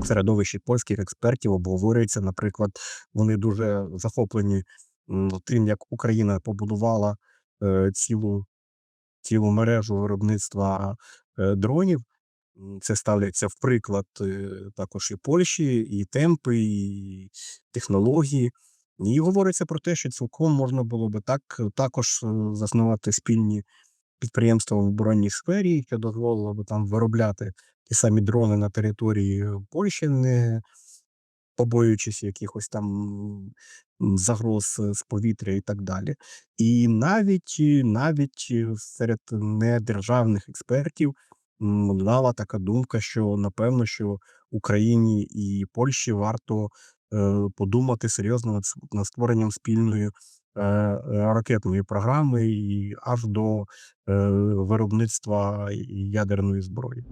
в середовищі польських експертів обговорюється. Наприклад, вони дуже захоплені тим, як Україна побудувала е, цілу, цілу мережу виробництва е, дронів. Це ставляться в приклад е, також і Польщі, і темпи, і технології. І говориться про те, що цілком можна було би так також заснувати спільні підприємства в оборонній сфері, що дозволило би там виробляти ті самі дрони на території Польщі, не побоюючись якихось там загроз е, з повітря і так далі. І навіть, е, навіть е, серед недержавних експертів м, лунала така думка, що напевно, що Україні і Польщі варто е, подумати серйозно над, створенням спільної ракетної програми і аж до виробництва ядерної зброї.